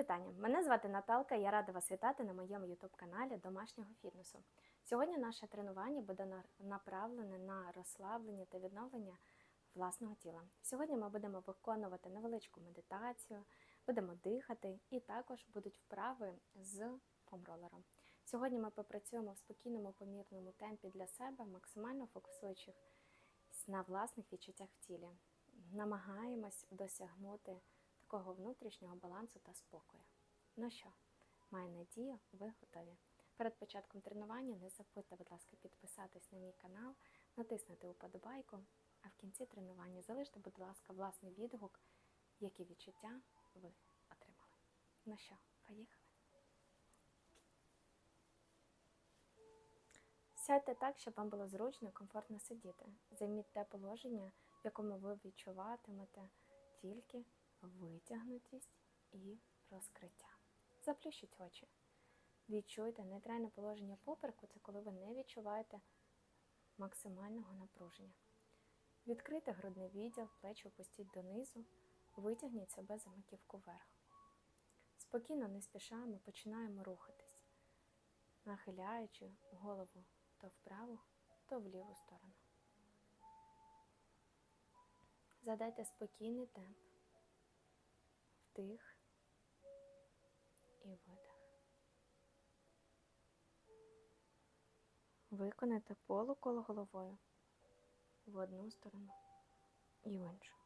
Вітання! Мене звати Наталка. Я рада вас вітати на моєму ютуб-каналі домашнього фітнесу. Сьогодні наше тренування буде на- направлене на розслаблення та відновлення власного тіла. Сьогодні ми будемо виконувати невеличку медитацію, будемо дихати і також будуть вправи з фомролером. Сьогодні ми попрацюємо в спокійному помірному темпі для себе, максимально фокусуючи на власних відчуттях в тілі. Намагаємось досягнути такого внутрішнього балансу та спокою. Ну що, маю надію, ви готові. Перед початком тренування не забудьте, будь ласка, підписатись на мій канал, натиснути уподобайку, а в кінці тренування залиште, будь ласка, власний відгук, які відчуття ви отримали. Ну що, поїхали? Сядьте так, щоб вам було зручно і комфортно сидіти. Займіть те положення, в якому ви відчуватимете тільки витягнутість і розкриття. Заплющіть очі. Відчуйте нейтральне положення попереку це коли ви не відчуваєте максимального напруження. Відкрийте грудний відділ, плечі опустіть донизу, витягніть себе за маківку вверх. Спокійно, не спіша, ми починаємо рухатись, нахиляючи голову то вправу, то в ліву сторону. Задайте спокійний темп. Вдих і видих. Виконайте полуколо головою в одну сторону і в іншу.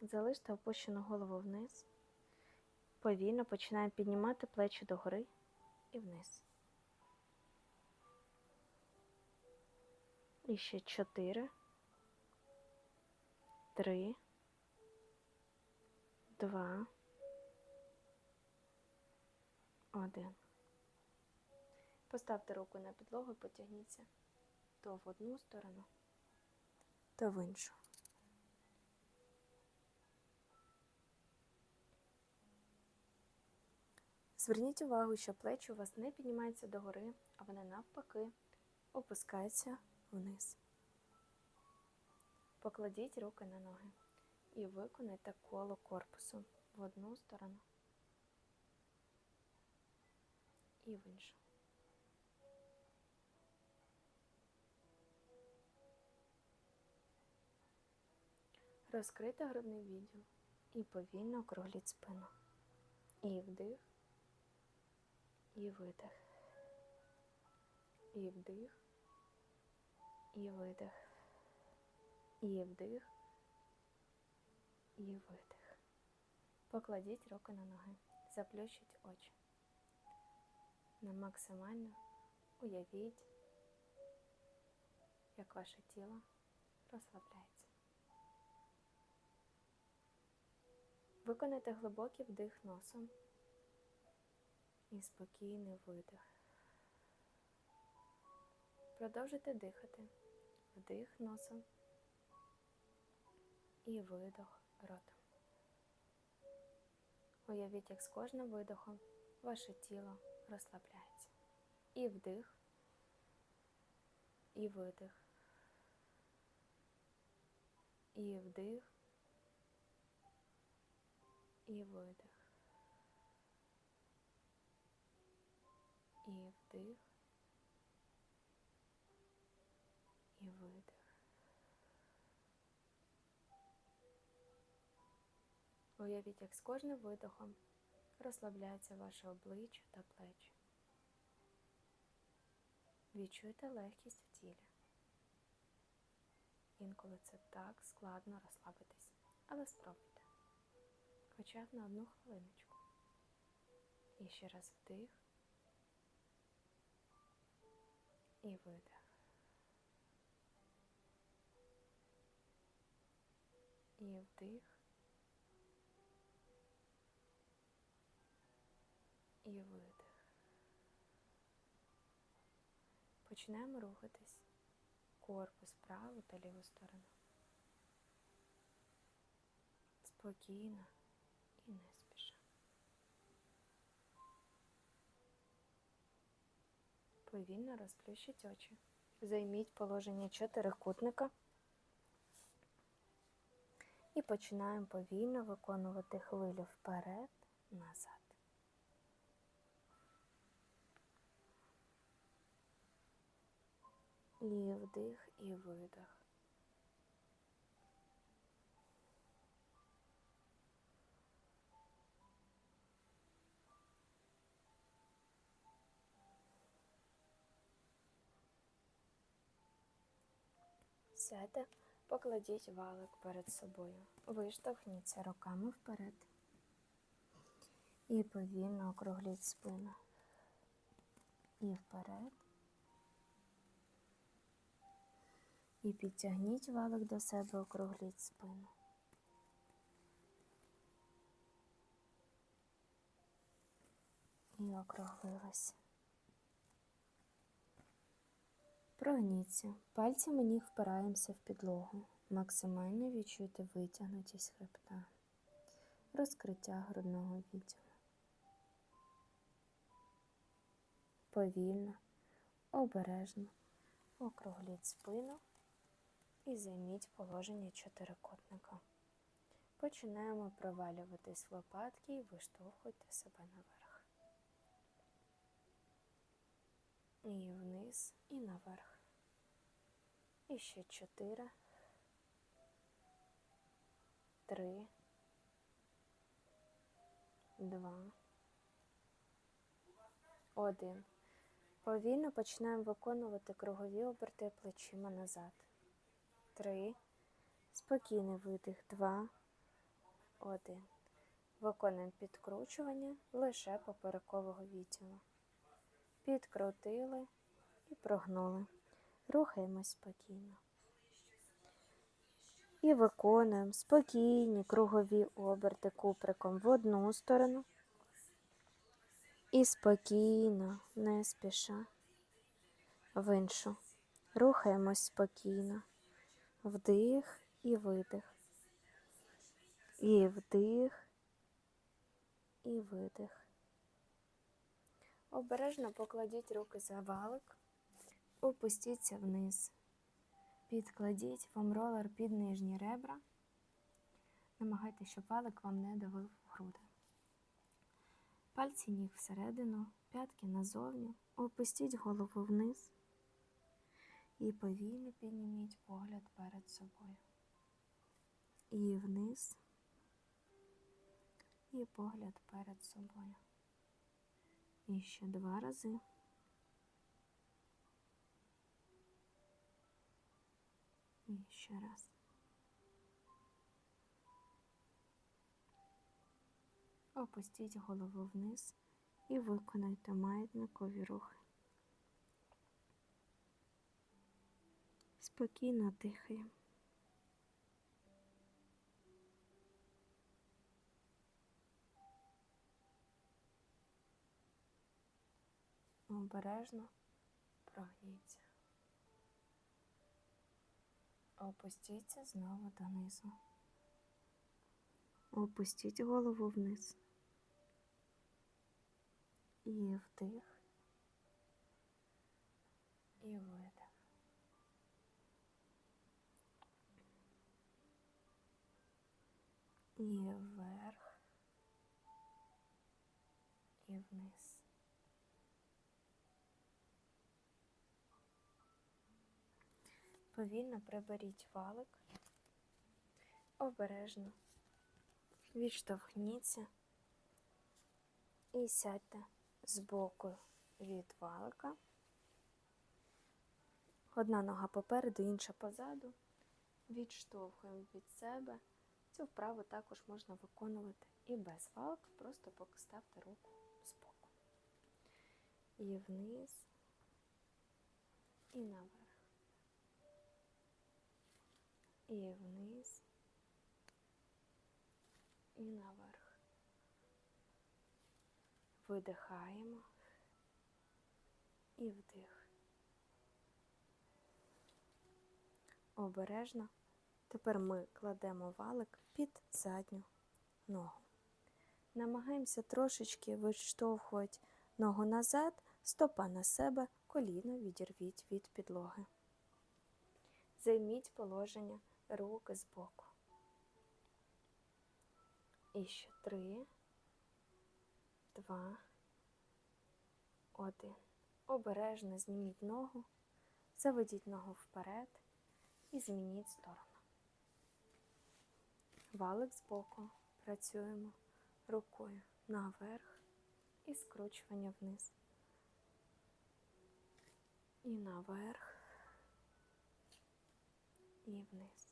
Залиште опущену голову вниз. Повільно починаємо піднімати плечі догори і вниз. І ще чотири, три, два, один. Поставте руку на підлогу, і потягніться то в одну сторону, то в іншу. Зверніть увагу, що плечі у вас не піднімаються догори, а вони навпаки опускаються вниз. Покладіть руки на ноги і виконайте коло корпусу в одну сторону і в іншу. Розкрийте грудний відділ і повільно округліть спину. І вдих, і видих. І вдих, і видих. І вдих, і видих. Покладіть руки на ноги, заплющіть очі. На максимально уявіть, як ваше тіло розслабляється. Виконайте глибокий вдих носом і спокійний видих. Продовжуйте дихати. Вдих носом і видох ротом. Уявіть, як з кожним видохом ваше тіло розслабляється. І вдих, і видих, і вдих, і видих, і вдих, і видих. Уявіть, як з кожним видохом розслабляється ваше обличчя та плечі. Відчуйте легкість в тілі. Інколи це так складно розслабитись, але спробуйте. Хоча б на одну хвилиночку. І ще раз вдих і видих. І вдих. І видих. Починаємо рухатись. Корпус праву та ліву сторону. Спокійно і не спіша. Повільно розплющіть очі, Займіть положення чотирикутника. І починаємо повільно виконувати хвилю вперед, назад. І вдих, і видих. Сядьте, покладіть валик перед собою. Виштовхніться руками вперед. І повільно округліть спину. І вперед. І підтягніть валик до себе, округліть спину. І округлилась. Прогніться. Пальцями ніг впираємося в підлогу. Максимально відчуйте витягнутість хребта, розкриття грудного відділу. Повільно, обережно округліть спину і займіть положення чотирикутника. Починаємо провалюватись в лопатки і виштовхуйте себе наверх. І вниз, і наверх. І ще чотири, три, два, один. Повільно починаємо виконувати кругові оберти плечима назад. Три. Спокійний видих. Два. Один. Виконуємо підкручування лише поперекового відділу. Підкрутили і прогнули. Рухаємось спокійно. І виконуємо спокійні кругові оберти куприком в одну сторону. І спокійно, не спіша, в іншу. Рухаємось спокійно. Вдих і видих. І вдих, і видих. Обережно покладіть руки за валик, опустіться вниз. Підкладіть фомролер під нижні ребра. Намагайтеся, щоб валик вам не давив в груди. Пальці ніг всередину, п'ятки назовні. Опустіть голову вниз і повільно підніміть погляд перед собою. І вниз, і погляд перед собою. І ще два рази. І ще раз. Опустіть голову вниз і виконайте маятникові рухи. Спокійно дихаємо. Обережно прогніться. Опустіться знову донизу. Опустіть голову вниз. І вдих, і видих. І вверх, і вниз. Повільно приберіть валик, обережно відштовхніться і сядьте збоку від валика. Одна нога попереду, інша позаду. Відштовхуємо від себе. Цю вправу також можна виконувати і без валка, просто поки ставте руку збоку. І вниз, і наверх. І вниз, і наверх. Видихаємо і вдих. Обережно. Тепер ми кладемо валик під задню ногу. Намагаємося трошечки виштовхувати ногу назад, стопа на себе, коліно відірвіть від підлоги. Займіть положення руки збоку. І ще три, два, один. Обережно зніміть ногу, заведіть ногу вперед і змініть сторону. Валик збоку. Працюємо рукою наверх і скручування вниз. І наверх, і вниз.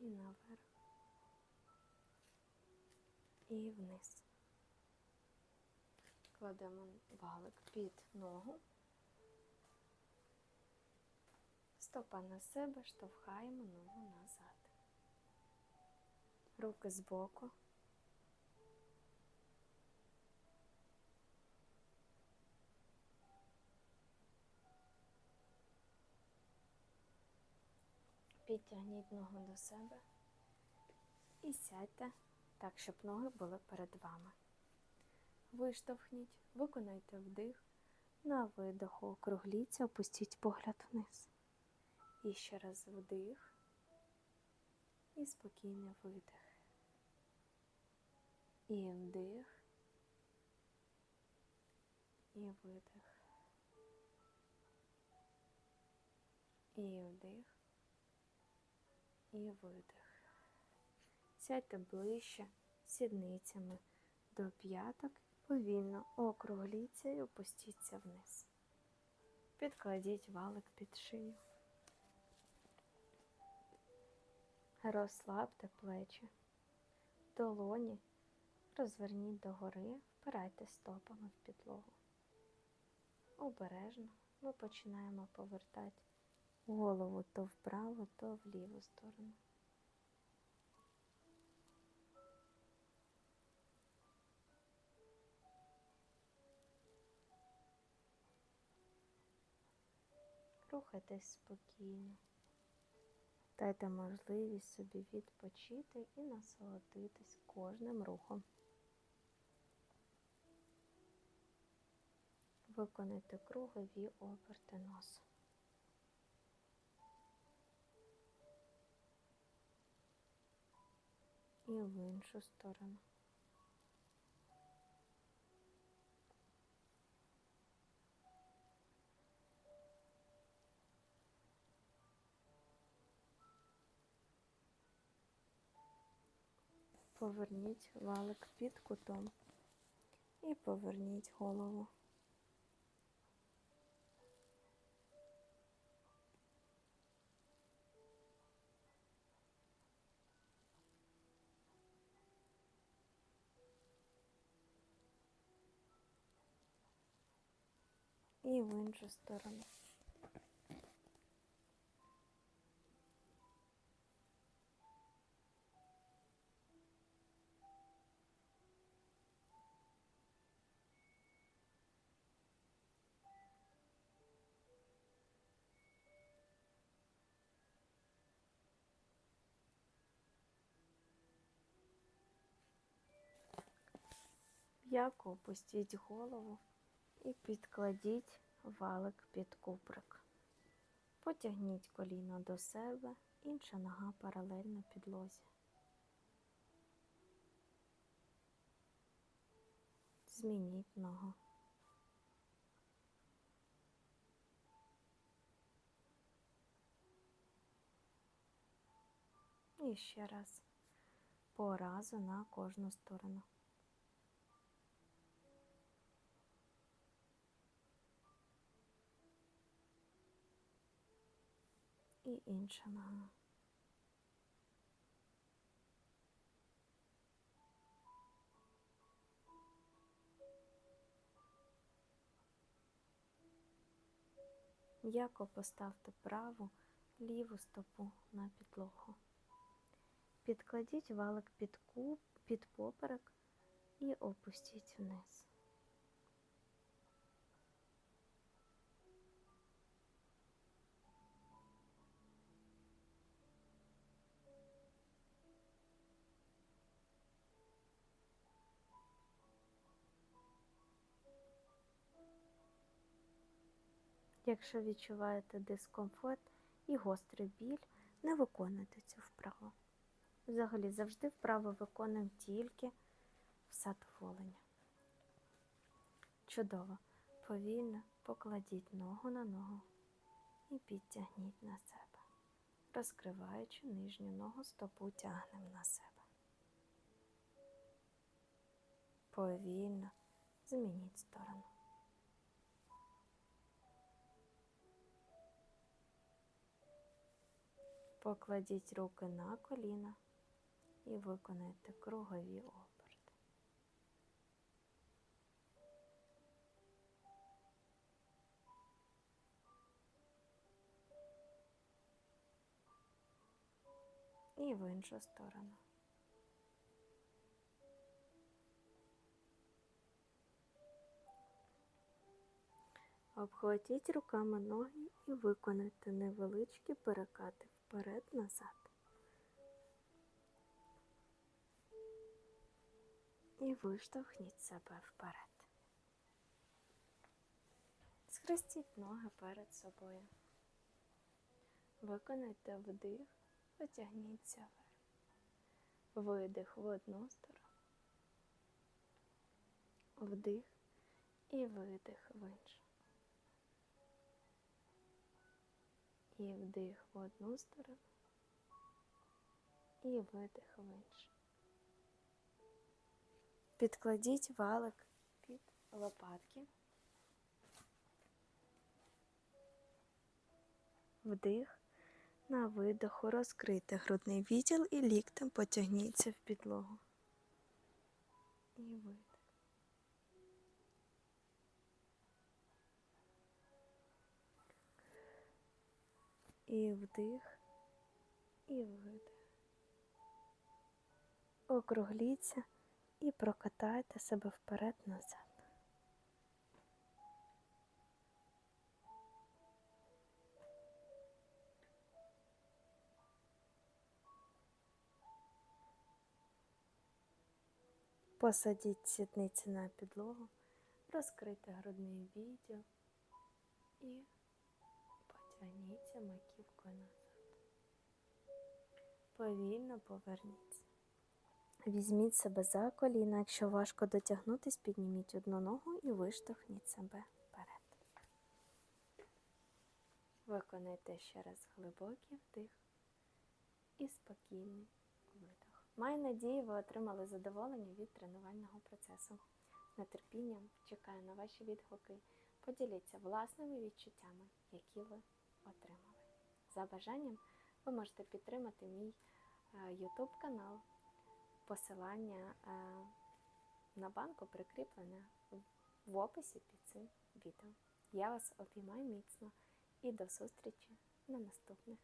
І наверх. І вниз. Кладемо валик під ногу. Стопа на себе, штовхаємо ногу назад. Руки збоку. Підтягніть ногу до себе і сядьте так, щоб ноги були перед вами. Виштовхніть, виконайте вдих, на видоху округліться, опустіть погляд вниз. І ще раз вдих і спокійний видих. І вдих, і видих. І вдих, і видих. Сядьте ближче сідницями до п'яток, повільно округліться і опустіться вниз. Підкладіть валик під шию. Розслабте плечі, долоні розверніть догори, впирайте стопами в підлогу. Обережно ми починаємо повертати голову то вправо, то в ліву сторону. Рухайтесь спокійно. Дайте можливість собі відпочити і насолодитись кожним рухом. Виконайте кругові оберти носу. І в іншу сторону. Поверніть валик під кутом і поверніть голову. І в іншу сторону. М'яко опустіть голову і підкладіть валик під куприк. Потягніть коліно до себе, інша нога паралельно підлозі. Змініть ногу. І ще раз по разу на кожну сторону. І інша нога. М'яко поставте праву, ліву стопу на підлогу. Підкладіть валик під куб, під поперек і опустіть вниз. Якщо відчуваєте дискомфорт і гострий біль, не виконуйте цю вправу. Взагалі завжди вправи виконуємо тільки в задоволення. Чудово. Повільно покладіть ногу на ногу і підтягніть на себе, розкриваючи нижню ногу, стопу тягнемо на себе. Повільно змініть сторону. Покладіть руки на коліна і виконайте кругові оберти. І в іншу сторону. Обхватіть руками ноги і виконайте невеличкі перекати вперед-назад. І виштовхніть себе вперед. Схрестіть ноги перед собою. Виконайте вдих, потягніться вверх. Видих в одну сторону. Вдих і видих в іншу. І вдих в одну сторону, і видих в іншу. Підкладіть валик під лопатки. Вдих. На видоху розкрийте грудний відділ і ліктем потягніться в підлогу. І видих. І вдих, і видих. Округліться і прокатайте себе вперед-назад. Посадіть сідниці на підлогу, розкрийте грудний відділ і потягніться маківкою назад. Повільно поверніться. Візьміть себе за коліна. Якщо важко дотягнутись, підніміть одну ногу і виштовхніть себе вперед. Виконайте ще раз глибокий вдих і спокійний видох. Маю надію, ви отримали задоволення від тренувального процесу. З нетерпінням чекаю на ваші відгуки. Поділіться власними відчуттями, які ви отримали. За бажанням ви можете підтримати мій е, YouTube канал. Посилання е, на банку прикріплене в описі під цим відео. Я вас обіймаю міцно і до зустрічі на наступних